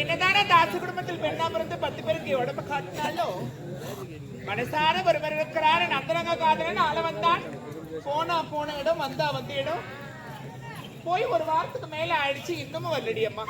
என்னதானே தாச குடும்பத்தில் பெண்ணா பிறந்து பத்து பேருக்கு உடம்பு காட்டினாலும் மனசார ஒருவர் இருக்கிறார் நந்தரங்க காதலன் ஆள வந்தான் போனா போன இடம் வந்தா வந்த இடம் போய் ஒரு வாரத்துக்கு மேல ஆயிடுச்சு இன்னமும் வரலடி அம்மா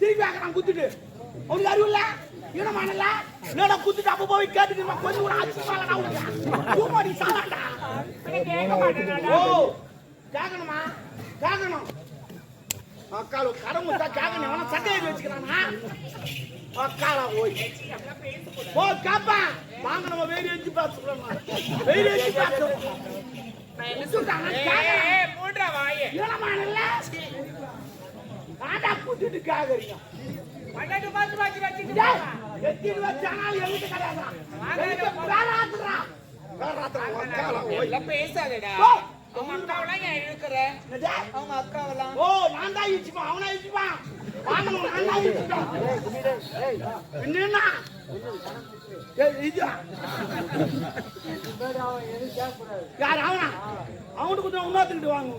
திருப்பி ஆக்கிறான் குத்துட்டு அவனுக்கு அறிவு இல்ல ஈனமானல என்னடா குத்துட்டு அப்ப போய் கேட்டுட்டு நம்ம கொஞ்சம் கூட ஆச்சு பாலடா உனக்கு தூமாடி சாலாடா கேட்க மாட்டேன் ஓ கேட்கணுமா கேட்கணும் அக்கால கடன் கொடுத்தா கேட்கணும் எவனா சட்டையை வச்சுக்கிறானா? அக்காலா ஓய். ஓ காப்பா. வாங்க நம்ம வெயிட் வச்சு பேசுறோம் வெயிட் வச்சு பேசுறோம் மூன்றா வாயே. ஈனமானல ஆடா குத்துட்டு கேக்குறீங்க. பன்னெண்டு எத்தனை பேசாதடா. ஓ. அவங்க அக்காவெல்லாம் ஏன் இழுக்கிற? அவங்க அக்காவெல்லாம். ஓ நான் தான் இடிச்சுப்பான் அவனா இடிச்சுப்பான் வாங்கணும் நான் தான் இடிச்சுப்பான் என்னன்னா? ஏய், இது யார் அவனா? அவனுக்கு கொஞ்சம் இன்னொருத்துக்கிட்டு வாங்க.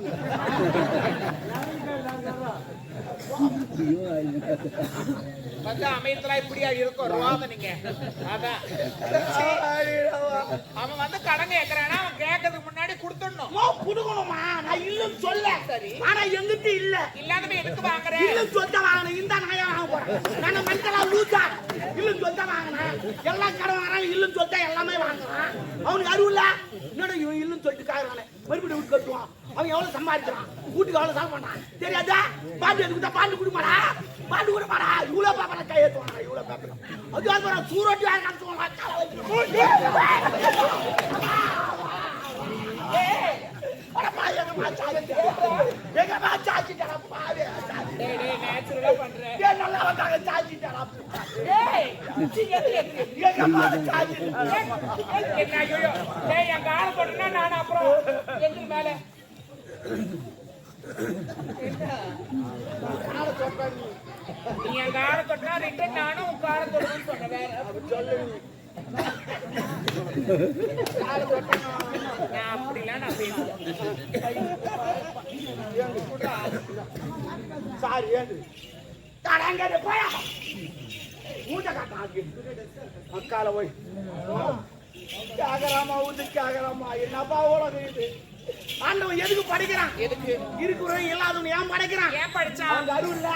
வந்து அமையத்துல இப்படியா இருக்கும் வருவாங்க நீங்க. அதான். அவன் வந்து கடன் கேக்குறானா? அவன் கேட்கறதுக்கு கொடுத்துடணும். குடுக்கணுமா நான் இல்லைன்னு சொல்ல. சரி. ஆனா எங்கிட்ட இல்ல. இல்லாதவன் எதுக்கு வாங்குற? இல்லைன்னு சொல்லிட்டு வாங்கினேன் இந்த நாயா வாங்க போறேன். நான் மனுஷனா லூசா. இல்லைன்னு சொல்லிட்டு வாங்கினேன் எல்லாம் கடன் வாங்குறான் இல்லைன்னு சொல்லிட்டா எல்லாமே வாங்குறான். அவனுக்கு அறிவு இல்ல. என்னடா இவன் இல்லைன்னு சொல்லிட்டு காரணம் மறுபடியும் வீட்டு கட்டுவான். அவன் எவ்வளவு சம்பாதிக்கிறான்? வீட்டுக்கு எவ்வளவு செலவு பண்ணான் தெரியாதா? பாட்டு எடுத்து தான் பாட்டு கொடுமாடா பாட்டு கொடுமாடா இவ்வளவு பேப்பரை கை ஏற்றுவானா இவ்வளவு பேப்பர் அது அது சூரட்டி யார் நான் அப்புறம் எங்க மேல நீ என் காரை தொட்டா ரெண்டு நானும் உன் கால தொடுன்னு சொன்ன வேற சொல்லு. சாரி ஏந்து தடங்க போயா மூட்டை காட்டாங்க அக்கால போய் கேகராமா ஊத்து கேகராமா என்னப்பா உலகம் இது ஆண்டவன் எதுக்கு படிக்கிறான் எதுக்கு இருக்கிறவன் இல்லாதவன் ஏன் படைக்கிறான் ஏன் படிச்சான் அவனுக்கு அறிவு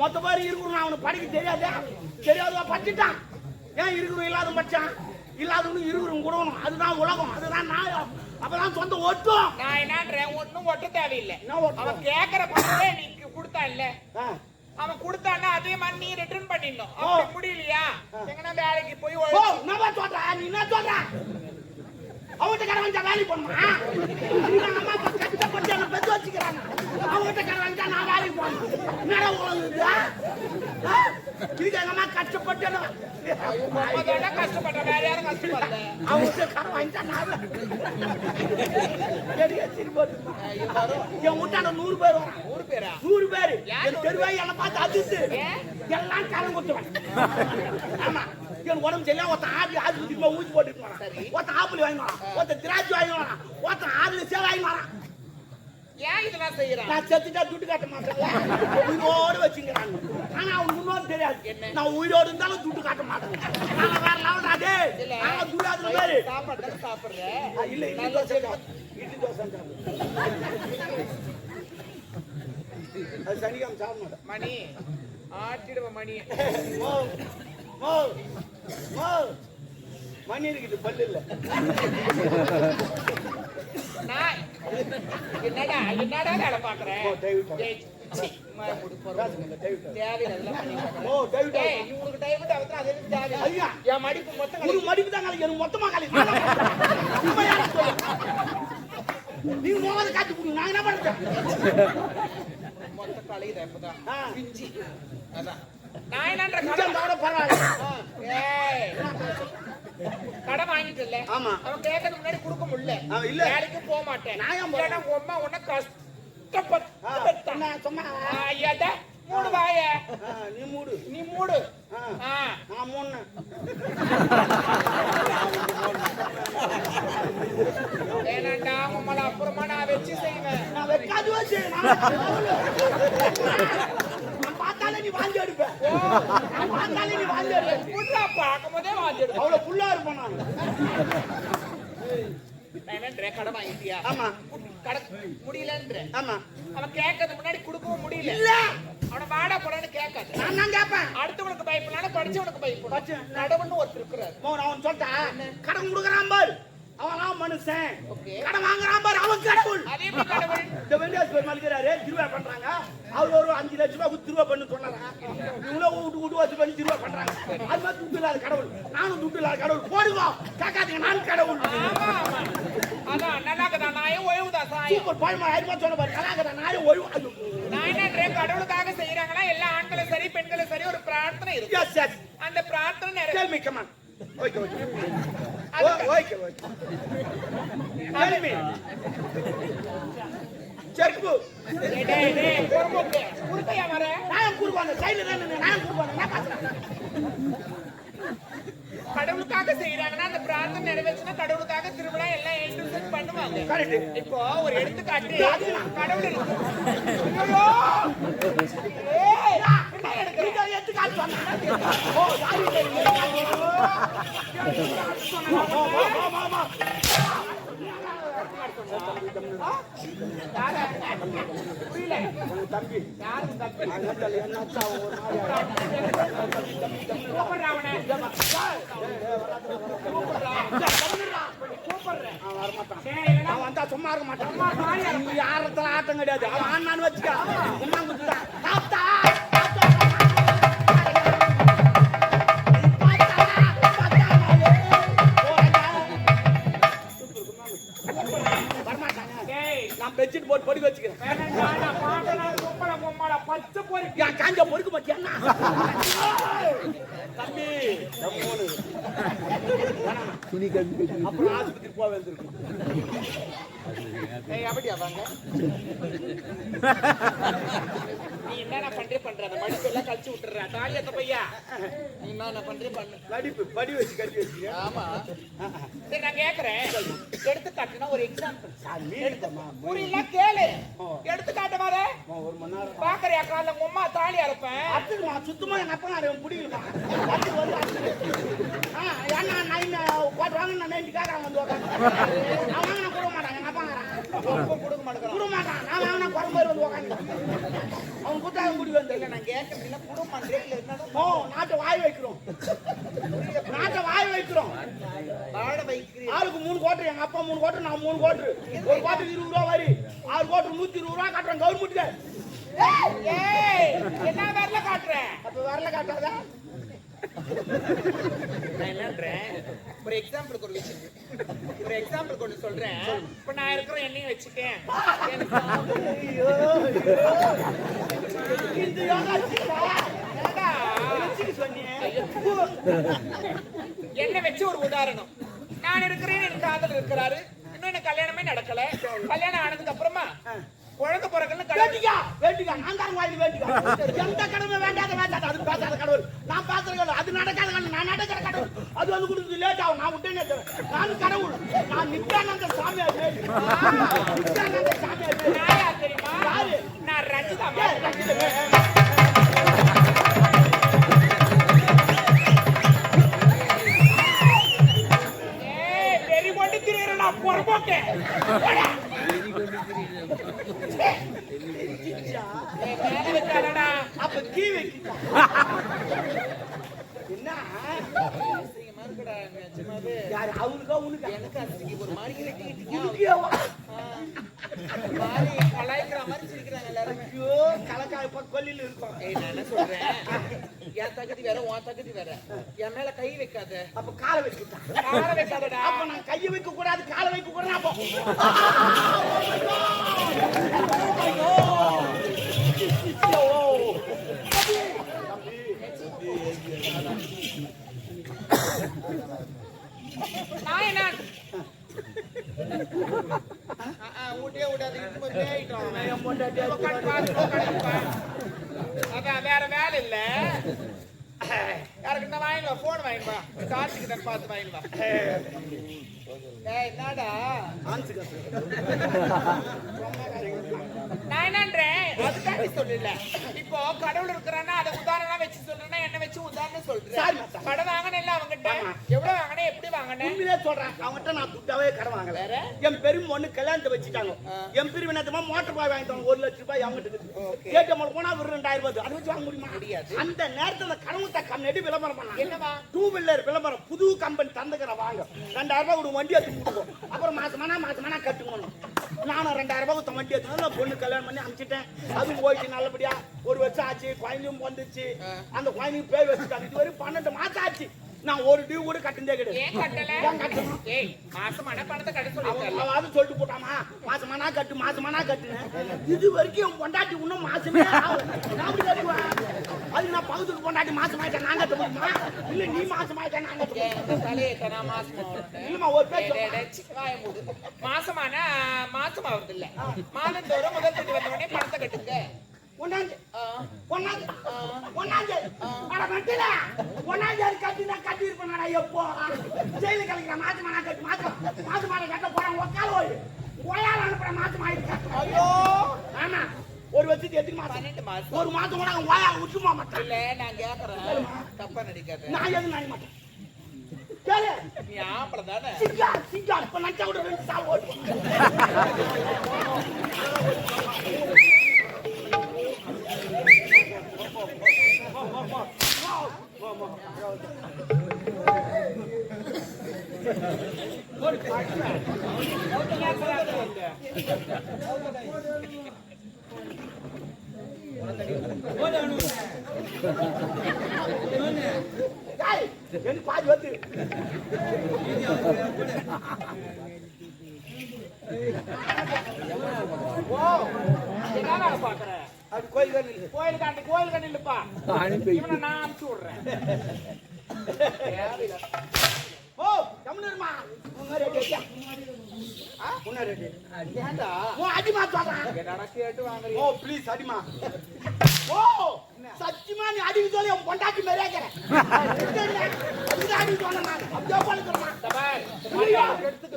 மொத்த பேர் இருக்கிறவன் அவனுக்கு படிக்க தெரியாதே தெரியாதவா படிச்சுட்டான். ஏன் இருக்கிறவன் இல்லாதவன் படிச்சான் இல்லாதவனும் இருக்கிறவன் கூடணும் அதுதான் உலகம் அதுதான் நியாயம் அப்பதான் சொந்த ஒட்டும். நான் என்னன்றேன் ஒண்ணும் ஒட்ட தேவையில்லை? அவன் கேக்குற பணத்தை நீ கொடுத்தா இல்ல. அவன் கொடுத்தான்னா அதே மாதிரி நீ ரிட்டர்ன் பண்ணிடணும். அப்படி முடியலையா? எங்கன்னா வேலைக்கு போய் நான் சொல்ற? நீ என்ன சொல்ற? அவன்கிட்ட கடை வாங்கிட்டா வேலைக்கு போகணுமா? அம்மா அப்பா கஷ்டப்பட்டு என்ன பெத்து வச்சுக்கிறாங்க. அவன்கிட்ட கடை வாங்கிட்டா நான் வேலைக்கு போகணும். என்னடா? ஆ? இதுக்கு எங்க அம்மா கஷ்டப்பட்டு என்ன கஷ்டப்பட்ட? வேற யாரும் கஷ்டப்படல. அவன்கிட்ட கடை வாங்கிட்டா நான். என் வீட்டாண்ட நூறு பேர் வரான். ஊர் பேரா? நூறு பேர். தெருவாய் என்ன பார்த்து அதிர்ந்து ஏன்? எல்லாம் கடன் கொடுத்துவேன். ஆமா. என் உடம்பு ஒருத்தன் ஆடி ஆடி திரும்ப ஊசி போட்டுட்டு. ஒருத்தன் ஆப்பிள் வாங்கி வரான் ஒருத்தன் திராட்சை வாங்கி வரான் ஒருத்தன் ஆடுல சேவை வாங்கி வரான் ஏன் இதெல்லாம் செய்யறான் நான் செத்துட்டா துட்டு காட்ட மாட்டேன்ல உயிரோடு வச்சுக்கிறாங்க. ஆனா அவனுக்கு முன்னோடு தெரியாது? நான் உயிரோடு இருந்தாலும் துட்டு காட்ட மாட்டேன். நாங்க வேற டேய். இல்ல. நாங்க பேரு சாப்பாடு தானே சாப்பிடுற? ஆ, இல்ல இட்லி தோசை. இட்லி தோசை அது சனிக்கிழமை சாப்பிட மாட்டேன் மணி. ஆட்டிடுவ மணி. மோ மோ மோ மணி இருக்குது பல்லு இல்ல. என்னடா என்னடா வேலை பாக்குற ஓ, டேவிட். டேய், சீ, சும்மா முடி போறோம். பேசுங்க டேவிட் தேவையில்லை ஓ டேவிட் டேய், நீ உனக்கு டைம் அவத்துல அது எதுக்கு தேவை ஐயா. என் மடிப்பு தான் மொத்தமா காலி. நீங்க முகத்தை காட்டி கொடுங்க நான் என்ன பண்றேன் மொத்த கலையுது இப்பதான்? அதான். நான் என்னன்ற பரவாயில்ல. கடன் வாங்கிட்டு இல்ல ஆமா. அவன் கேட்கறது முன்னாடி கொடுக்க முடியல இல்ல. வேலைக்கு போக மாட்டேன். நான் அம்மா உன்னை கஷ்டப்பட்டு சும்மா ஐயாட்ட மூடு வாய. நீ மூடு. நீ மூடு. ஆ, ஆ. நான் மூணு வேணாண்டா உம்மள அப்புறமா நான் வச்சு செய்வேன். நான் வச்சு நான் நான் பார்த்தாலே நீ வாந்தி எடுப்ப நான் பார்த்தாலே நீ வாந்தி பார்க்கும் போதே வாங்கிடு அவ்வளவு புல்லா இருப்பேன் நான். கடன் வாங்கிட்டியா? ஆமா. கடன் முடியலன்ற. ஆமா. அவன் கேட்கறது முன்னாடி கொடுக்கவும் முடியல. இல்ல. அவன வாடா போடான்னு கேட்காது. நான் தான் கேட்பேன். அடுத்தவனுக்கு பயப்படலாம் படிச்சவனுக்கு பயப்படும் கடவுள்னு ஒருத்தர் இருக்கிறார். அவன் சொல்லிட்டான் கடன் கொடுக்குறான் பாரு. அவன் மனுஷன். கடன் வாங்குறான் பாரு அவன் கடவுள். இந்த வெண்டியாஸ் பெருமாள் இருக்கிறாரு திருவிழா பண்றாங்க. அவர் ஒரு அஞ்சு லட்ச ரூபாய் திருவிழா பண்ணு சொன்னாரா இவங்களும் வீட்டு வீட்டு வச்சு பண்ணி திருவிழா பண்றாங்க. அது மாதிரி துட்டு இல்லாத கடவுள். நானும் துட்டு இல்லாத கடவுள். போடுங்க. கேட்காதீங்க நான் கடவுள். நாயும் சூப்பர் பழமா ஆயிரமா சொன்ன பாரு. கலாக்கடா நானே ஒழிவு நான் என்ன கடவுளுக்காக செய்யறாங்களா எல்லா ஆண்களும் சரி பெண்களும் சரி ஒரு பிரார்த்தனை இருக்கு. அந்த பிரார்த்தனை நிறைவே tell me come on okay okay டேய், டேய், பொறுமுக்கு. குறுக்கையா வர? நான் சைடுல தான் நான் கடவுளுக்காக செய்யறாங்கன்னா அந்த பிரார்த்தனை நிறைவேற்றினா கடவுளுக்காக திருவிழா எல்லாம் எழுந்து பண்ணுவாங்க. இப்போ ஒரு எடுத்துக்காட்டு கடவுள் சும்மா இருக்க மாட்டான். யாரத்தான் ஆட்டம் கிடையாது. அவன் ஆனான்னு வச்சுக்க. நான் பெட்ஷீட் போட்டு படுக்க வச்சுக்கிறேன் காஞ்ச பொறுக்க மாட்டியா தம்பி துணி நம்மோனு. அப்புறம் ஆஸ்பத்திரி போக வேண்டியிருக்கும் ஏய், அப்படியா வாங்க? நீ என்னென்ன பண்றே பண்ற? அந்த மடிப்பு எல்லாம் கழிச்சு விட்டுற தாலியத்த பையா? நீ என்ன பண்றே பண்ணு. நடிப்பு படி வச்சு கட்டி வச்சுக்கிறேன் ஆமா. சரி நான் கேக்குறேன். எடுத்துக்காட்டுனா ஒரு எக்ஸாம்பிள் புரியல? கேளு. எடுத்துக்காட்டு மாதிரி ஒரு மணி நேரம். பாக்குறியா? காலைல உங்க அம்மா தாலி அறுப்பேன் அத்துக்குமா சுத்தமா எங்க அப்பா நான் பிடிக்கலமா அத்து வந்து அத்து. ஆ ஏன்னா நைன் போட்டு வாங்க நான் நைன்டி காரன் வந்து உட்காந்து நான் வாங்கினா கொடுக்க மாட்டான் எங்க அப்பா கொடுக்க மாட்டேன் கொடுக்க மாட்டான் நான் வாங்கினா குறை வந்து உட்காந்து அவன் குத்தாங்க முடி வந்து இல்ல நான் கேட்கறது இல்ல குடும்ப மாட்டேன் இல்ல என்னதான் ஓ நாட்டை வாய் வைக்கிறோம் நாட்டை வாய் வைக்கிறோம் வாழ வைக்கிறீங்க ஆளுக்கு மூணு கோட்டர் எங்க அப்பா மூணு கோட்டர் நான் மூணு கோட்டர் ஒரு கோட்டர் இருபது ரூபா வரி ஆறு கோட்டர் நூத்தி இருபது ரூபா கட்டுறேன் கவர்மெண்ட்டுக்கு ஏய் என்ன வரல காட்டுறேன்? அப்ப வரல காட்டாதா நான் என்னன்றேன் ஒரு எக்ஸாம்பிளுக்கு ஒரு விஷயம் ஒரு எக்ஸாம்பிளுக்கு ஒன்று சொல்றேன். இப்ப நான் இருக்கிற என்னையும் வச்சுக்கேன். எனக்கு ஐயோ வச்சு ஒரு உதாரணம். நான் இருக்கிறேன் என் காதல் இருக்கிறாரு. இன்னும் எனக்கு கல்யாணமே நடக்கல. கல்யாணம் ஆனதுக்கு அப்புறமா குழந்தை கடவுள் வேண்டிக்கா வேண்டிக்கா நான் தான் வாங்கி வேண்டிக்கா. எந்த கடமை வேண்டாத வேண்டாத அது பேசாத கடவுள். நான் கடவுள் அது நடக்காத கடவுள் நான் நடக்கிற கடவுள். அது வந்து கொடுக்குறது லேட் ஆகும் நான் விட்டேனே. நான் கடவுள் நான் நித்யானந்த பேரு. நித்யானந்த யார் தெரியுமா? நான் ரஞ்சிதா ஏய் வெறி கொண்டு திரியற நான் பொறப்போக்கேன் ஏய், மேல வச்சாலடா அப்ப கீ வைக்கிட்டா என்ன? யாரு? அவனுக்கா உனக்கா? எனக்கு அசிங்க ஒரு மாதிரி கலாய்க்கிற மாதிரி சிரிக்கிறாங்க எல்லாரும் ஐயோ கலக்காய் இப்ப கொல்லில இருக்கும். நான் என்ன சொல்றேன்? என் தகுதி வேற உன் தகுதி வேற. என் மேல கை வைக்காத. அப்ப காலை வச்சுக்கிட்டான் கால வைக்காதடா. அப்ப நான் கையை வைக்க கூடாது காலை வைக்க கூடாது அப்போ. ஊட்டே விடாதீங்க வேற வேலை இல்ல யாருக்கு என்ன வாங்கிடுவா போன் வாங்கிடுவா சார்ஜுக்கு தான் பார்த்து வாங்கிடுவா என்னடா நான் என்னன்றேன்? சொல்லல. இப்போ கடவுள் இருக்கிறான்னா அதை உதாரணம் வச்சு சொல்றேன்னா என்ன வச்சு உதாரணம் சொல்றேன். மச்சான். கடை வாங்கினேன் அவங்கிட்ட எவ்வளவு வாங்கினேன் எப்படி வாங்கினேன் உண்மையிலே சொல்றேன். நான் துட்டாவே கடன் வாங்கல? என் பெரும் பொண்ணு கல்யாணத்தை வச்சுட்டாங்க. என் பெரும் என்னத்தமா மோட்டர் பாய் வாங்கிட்டாங்க ஒரு லட்சம் ரூபாய் அவங்ககிட்ட போனா ஒரு ரெண்டாயிரம் ரூபாய். அதை வச்சு வாங்க முடியுமா? முடியாது. அந்த நேரத்துல கனவுத்த கண்ணடி விளம்பரம் பண்ணாங்க என்னவா டூ வீலர் விளம்பரம். புது கம்பெனி தந்துக்கிற வாங்க. ரெண்டாயிரம் ரூபாய் ஒரு வண்டி எடுத்து அப்புறம் மாசமானா மாசமானா நானும் ரெண்டாயிரம் ரூபாய் கொடுத்த வண்டி எடுத்து நான் பொண்ணு கல்யாணம் பண்ணி அனுப்பிச்சிட்டேன். அதுவும் போயிட்டு நல்லபடியா ஒரு வருஷம் ஆச்சு குழந்தையும் வந்துச்சு. அந்த குழந்தைக்கு பேர் வச்சுட்டாங்க இது வரைக்கும் பன்னெண்டு மாசம் ஆச்சு. நான் ஒரு டியூ கூட கட்டுனதே கிடையாது சொல்லிட்டு போட்டாமா? மாசமானா கட்டு மாசமானா கட்டுன்னு. இது வரைக்கும் என் பொண்டாட்டி இன்னும் மாசமே அது நான் பகுதிக்கு பொண்டாட்டி மாசமாயிட்டேன் நான் கட்ட முடியுமா? இல்ல நீ மாசமாயிட்டேன் நான் கட்ட முடியுமா? ஒரு பேர். மாசமான மாசம் ஆகுது இல்ல மாதந்தோறும் முதல் தேதி வந்த உடனே பணத்தை கட்டுங்க. அட கட்டினா கட்டி இருப்பேன் எப்போ? ஜெயிலு கலைக்கிற மாசமானா கட்டு மாசம் மாசமான கட்ட போறேன். உக்கால போய் ஒயால அனுப்புற மாசம் ஐயோ! ஆமா. ஒரு வருஷத்துக்கு எத்தனை மாசம் பன்னெண்டு மாசம். ஒரு மாசம் கூட அவன் வாயா மாட்டான்? இல்ல நான் கேக்குறேன். தப்பா நடிக்காத. நான் எதுவும் நினைக்க மாட்டேன். கேளு நீ ஆம்பளை தானே? சிங்கா சிங்கா இப்ப நச்சா கூட ரெண்டு சாவு ஓட்டு டேய், எனக்கு பாதி வந்து அது கோயில் கண்ணு கோயிலுக்கு அந்த கோயில் கண்ணு இல்லப்பா இவனை நான் அனுப்பிச்சு விடுறேன். ஓ தமிழர்மா முன்னாடி கேட்டியா முன்னாடி ஏன்டா ஓ அடிமா சொல்றான் என்னடா கேட்டு ஓ வாங்குறீங்க ப்ளீஸ் அடிமா. ஓ! அடிக்க சொல்லி பொண்டாட்டி மேலே அதுதான் அடிக்க சொன்னேன் நான் அப்படியே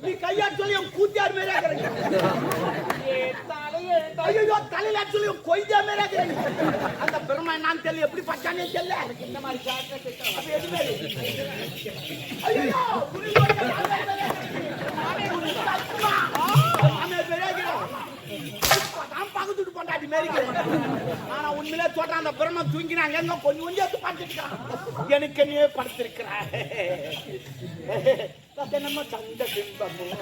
நீ சொல்லி கூத்தியார் மேலே எழுத்தா- ஐயோ தலையில சொல்லி என் கொய்தா மேலே இருக்கிறேன் அந்த பெருமை என்னன்னு தெரியல. எப்படி பச்சானே தெரியல. இந்த மாதிரி? ஐயோ, மாமே. நான் பக்கத்துட்டு பொண்டாட்டி ஆனா உண்மையிலே சொல்றேன் அந்த பிரம்ம தூங்கினாங்க. எங்க கொஞ்சம் கொஞ்சம் எடுத்து படுத்துருக்கான் எனக்கு நீ படுத்திருக்கிறான் நம்ம சந்த பிம்பமும்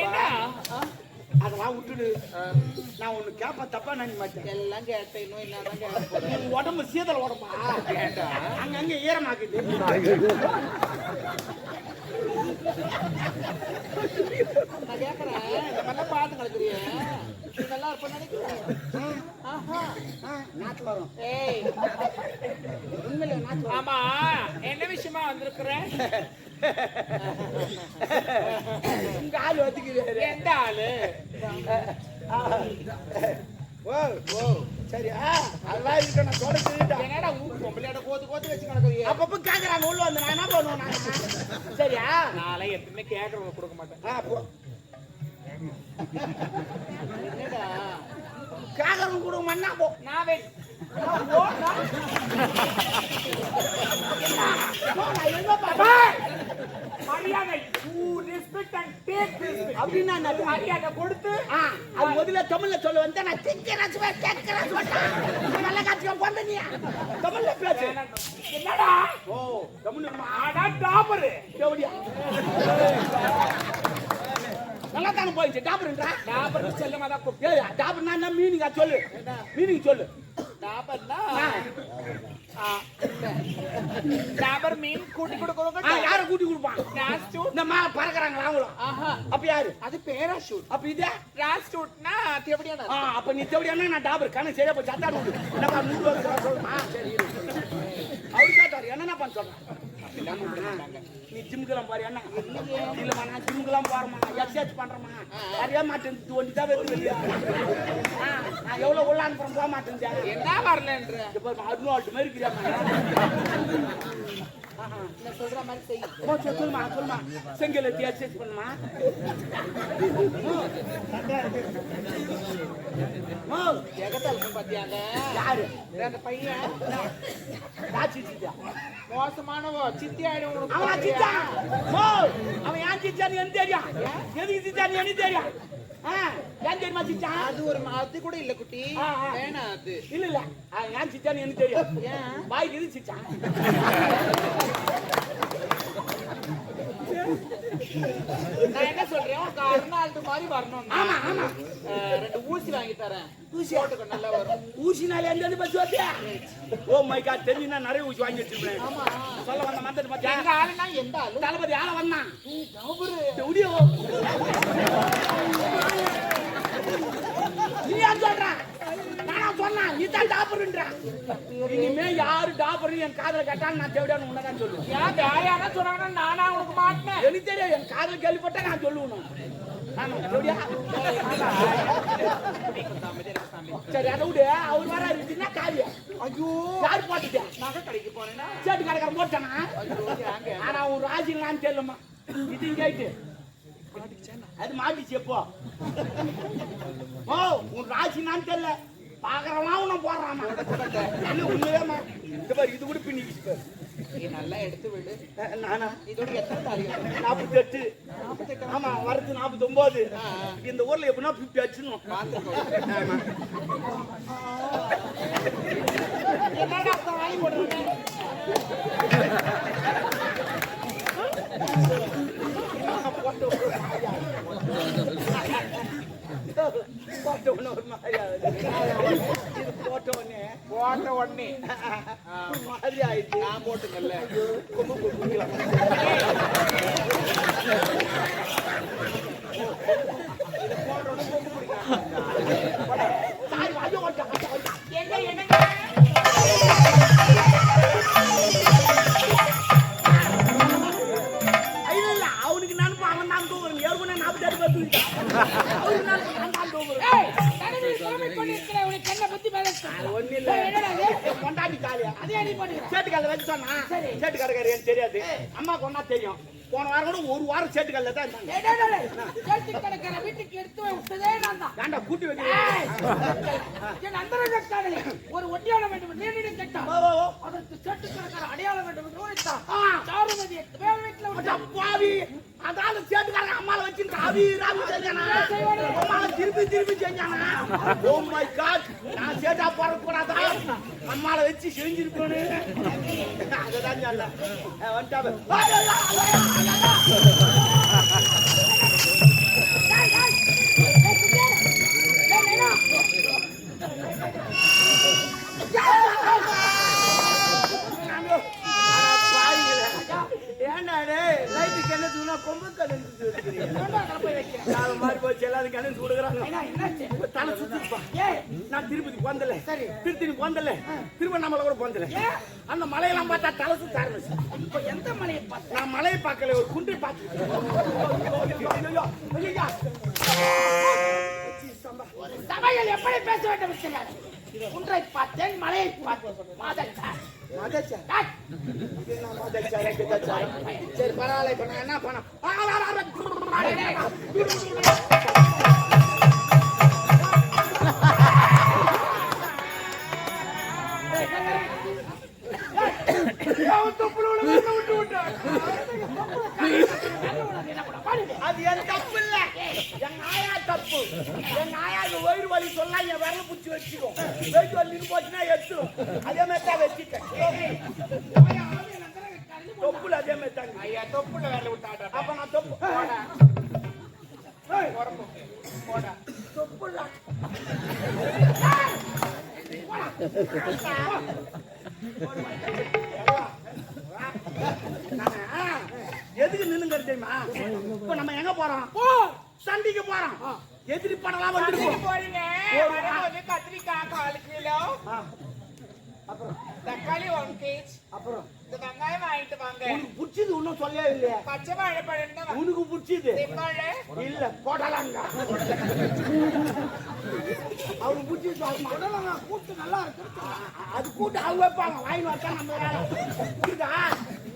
ஏண்டா? அதெல்லாம் விட்டுடு. நான் ஒண்ணு கேப்ப தப்பா நினைக்க மாட்டேன். எல்லாம் கேட்டேன் இன்னும் என்னதான் உடம்பு சீதல் உடம்பா? ஏண்டா? அங்கங்க ஈரமாக்குது நான் கேக்குறேன். இந்த மாதிரிலாம் பார்த்து கிடக்குறிய இதெல்லாம் இருப்ப நினைக்கிறேன் ஆஹா. வரும் ஏய். உண்மையிலே வரும் ஆமா. என்ன விஷயமா வந்திருக்கிறேன் உங்க ஆள் வந்துக்கிறாரு எந்த ஆளு? ஓ ஓ சரி அதெல்லாம் இருக்கு நான் சொல்ல என்னடா ஊர் பொம்பளையோட கோத்து கோத்து வச்சு கிடக்குறிய அப்பப்ப கேக்குறாங்க உள்ள வந்து நான் என்ன பண்ணுவேன் நான்? சரியா? நாளை எப்பவுமே கேக்குறவங்க கொடுக்க மாட்டேன். ஆ, கேக்குறவங்க கூட மண்ணா போ. நான் வெ- போ, நான். போ, நான் எங்க பாப்பேன் மரியாதை கொடுத்து அது முதல்ல தமிழ்ல சொல்ல வந்து நான் திக்கிறேன் கேட்கிறேன் சொல்லிட்டேன் நல்ல காட்சியம் நீ. தமிழ்ல பேசு. என்னடா? ஓ தமிழ் ஆடா டாபரு எப்படியா நல்லா தானே போயிடுச்சு டாபர்ன்றா டாபர் செல்லமா தான் கூப்பிட்டு. டாபர்னா என்ன மீனிங்கா சொல்லு? மீனிங் சொல்லு. டாபர்னா. டாபர் மீன் கூட்டி கொடுக்கறவங்க யார கூட்டி கொடுப்பான் ராஸ்டூட் பறக்குறாங்களா அவங்களும் ஆஹா. அப்ப யாரு? அது பேராஷூட் அப்ப இது ராஸ்டூட்னா எப்படியான ஆ அப்ப நீ தேவையான நான் டாபர். கணக்கு சரியா போய் சத்தாடு விடு என்னப்பா நூறு வருஷம் சொல்லுமா சரி இரு. அவரு கேட்டாரு என்னென்ன பண்ண சொல்றேன் நீ ஜிம்முக்கெல்லாம் போறியா என்ன? இல்லம்மா நான் ஜிம்முக்கெல்லாம் போறேம்மா. எக்ஸசைஸ் பண்றேம்மா. அறிய மாட்டேன் ஒண்டி தான் வெளியா ஆ, நான் எவ்வளவு உள்ள அனுப்புறேன் போக மாட்டேன் என்ன வரலன்ற? இப்போ அட்வால்ட் மாதிரி இருக்கிறாம்மா நான் சொல்ற மாதிரி செய் அம்மா, சொல் சொல்லுமா சொல்லுமா. செங்கல் எடுத்து எக்ஸசைஸ் பண்ணுமா ஓ ஜெகத்தால பாத்தியாங்க? யாரு? அந்த பையன். ராட்சி சித்தா. மோசமானவோ சித்தி ஆயிடும் உனக்கு அவன்? சித்தா. ஓ அவன் ஏன் சித்தான்னு எனக்கு தெரியும். எதுக்கு சித்தான்னு எனக்கு தெரியும். ஆ ஏன் தெரியுமா அது ஒரு அது கூட இல்ல குட்டி. வேணாம் அது. இல்ல இல்ல. ஏன் சித்தான்னு எனக்கு தெரியும். ஏன்? பாய்க்கு எது சித்தா? நான் என்ன சொல்றேன்? உனக்கு அருணாள்து மாதிரி வரணும் ஆமா ஆமா. ரெண்டு ஊசி வாங்கி தரேன். ஊசி? போட்டுக்கோ நல்லா வரும். ஊசினால எந்த பஸ் வருது ஓ மை காட் தெரிஞ்சு நான் நிறைய ஊசி வாங்கி வச்சிருப்பேன். ஆமா. சொல்ல வந்த எங்க பாத்தியா ஆளுனா எந்த ஆளு? தளபதி ஆள வந்தான். அவரு எப்படியோ நீ ஏன் சொல்ற? நானா சொன்னா நீ தான் டாப்பர்ன்ற இனிமே யாரு டாப்பர் என் காதல கேட்டாலும் நான் தேவையான உன்னதான் சொல்லுவேன். வேற யாரா சொன்னாங்கன்னா நானா உனக்கு மாட்டினேன். எனக்கு தெரியும் என் காதல் கேள்விப்பட்டா நான் சொல்லுவேன். சரி அதை விடு. அவர் வர இருக்குன்னா காவியா ஐயோ. யார் போட்டுட்டேன் நகை கடைக்கு போனேன்னா சேட்டு கடைக்காரன் போட்டானா ஆனா உன் ராஜிங்களான்னு தெரியலம்மா. இது கேட்டு அது மாட்டிச்சு எப்போ? ஓ உன் ராசினான்னு தெரியல. பாக்குறவன் உன்னை போடுறாமா இல்ல உண்மையாமா இந்த பாரு இது கூட பாரு. நீ நல்லா எடுத்து விடு. நானா? இதோட எத்தனை தாலி நாற்பத்தி எட்டு ஆமா வரது நாற்பத்தி ஒன்பது இந்த ஊர்ல எப்படின்னா பிப்டி ஆமா என்னடா தாய் போடுறேன் போட்ட உடனே ஒரு மாதிரி போட்ட உடனே போட்ட உடனே மாதிரி ஆயிடுச்சு நான் போட்டுங்கல்ல கொம்பு குடிக்கலாம் தான் இருந்தாங்க. கிடக்கிற வீட்டுக்கு எடுத்து விட்டதே நான் தான். ஏன்டா கூட்டி வைக்க ஏய், என் அந்தரங்க காதலி ஒரு ஒட்டியான வேண்டும் ஓ, ஓ. அதற்கு செட்டு கிடக்கிற அடையாளம் வேண்டும் என்று ஊழித்தான் சாருமதி வேறு வீட்டுல விட்டு பாவி அதால சேட்டுக்காரங்க அம்மால வச்சு ராவி ராவி செஞ்சானா? அம்மால திருப்பி திருப்பி செஞ்சானா? ஓ மை காட் நான் சேட்டா போற கூடாதா அம்மால வச்சு செஞ்சிருப்பேனு அததான் சொல்ல வந்துட்டாவே. நான் திருப்பதி போந்தல. திருத்தணி போந்தல திருவண்ணாமலை கூட போந்தல? அந்த மலையெல்லாம் பார்த்தா தலை சுத்த ஆரம்பிச்சு இப்போ எந்த மலையை பார்த்து? நான் மலையை பார்க்கல ஒரு குன்றை பார்த்து சபையில் எப்படி பேச வேண்டும் குன்றை பார்த்தேன் மலையை பார்த்தேன் மாதச்சார் டேய், சரி பரவாயில்ல இப்ப நான் என்ன பண்ண. அது என் தப்பு இல்ல தப்பு என் இந்த வயிறு வலி சொல்ல என் விரல புடிச்சு வச்சுக்கும். வயிறு வலி நின்னு போச்சுன்னா எடுத்துரும். அதே மாதிரி தான் வச்சுட்டேன். தொப்புல அதே மாதிரி தாங்க ஐயா தொப்புல வேலை விட்டாடா? அப்ப நான் தொப்பு போடா. உரம்பு போடா தொப்புல. எதுக்கு நின்னுங்க தெரியுமா? இப்ப நம்ம எங்க போறோம்? சண்டைக்கு போறோம். எதிரி கத்திரிக்கு வந்துருக்கோம். போறீங்க. கத்திரிக்காய் கால். கிலோ அப்புறம். தக்காளி ஒன் கேஜ் அப்புறம். இந்த வெங்காயம் வாங்கிட்டு வாங்க. உனக்கு பிடிச்சது ஒன்றும் சொல்லவே இல்லையே. பச்சை வாழைப்பழம் உனக்கு பிடிச்சது. இல்ல போடலாங்க அவருக்கு பிடிச்சது போடலாங்க கூட்டு நல்லா இருக்கு. அது கூட்டு அவங்க வைப்பாங்க. வாங்கி வச்சா நம்ம புரியுதா?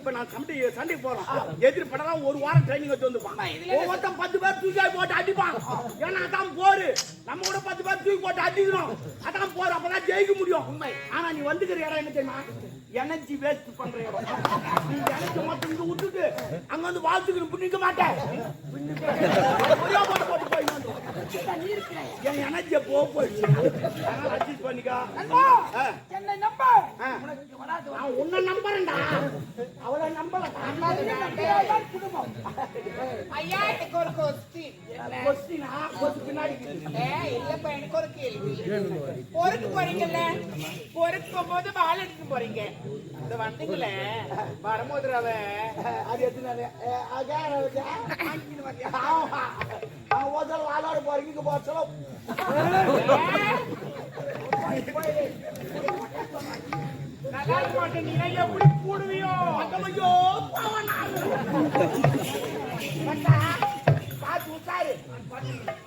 இப்ப நான் சண்டை சண்டை போறோம். எதிரி படம் ஒரு வாரம் ட்ரைனிங் வச்சு வந்துப்பான் ஒவ்வொருத்தன் பத்து பேர் தூக்கி போட்டு அடிப்பான். ஏன்னா அதான் போரு. நம்ம கூட பத்து பேர் தூக்கி போட்டு அடிக்கணும். அதான் போர். அப்பதான் ஜெயிக்க முடியும். உண்மை. ஆனா நீ வந்துக்கிற இடம் என்ன தெரியுமா? எனர்ஜி வேஸ்ட் பண்ற இடம். நீ எனர்ஜி மட்டும் இங்க விட்டுட்டு அங்க வந்து வாழ்த்துக்கணும். நிக்க மாட்டேன். ஒரே போட்டு போட்டு போய் என் எனர்ஜியை போக போயிடுச்சு. adjust பண்ணிக்கோ. என்னை நம்ப. நான் உன்னை நம்புறேன்டா. இல்லப்பா எனக்கு ஒரு கேள்வி. பொறுக்கு போறீங்கல்ல? பொறுக்கும் போது பால் எடுத்துட்டு போறீங்க. இந்த வந்தீங்களே வரும்போது அவ அது எத்தனை வாழாட போறீங்க இங்க போற சொல்ல. நல்லா இருக்க மாட்டேன். எப்படி போடுவியோ ஐயோ பாவனா பார்த்து உட்காரு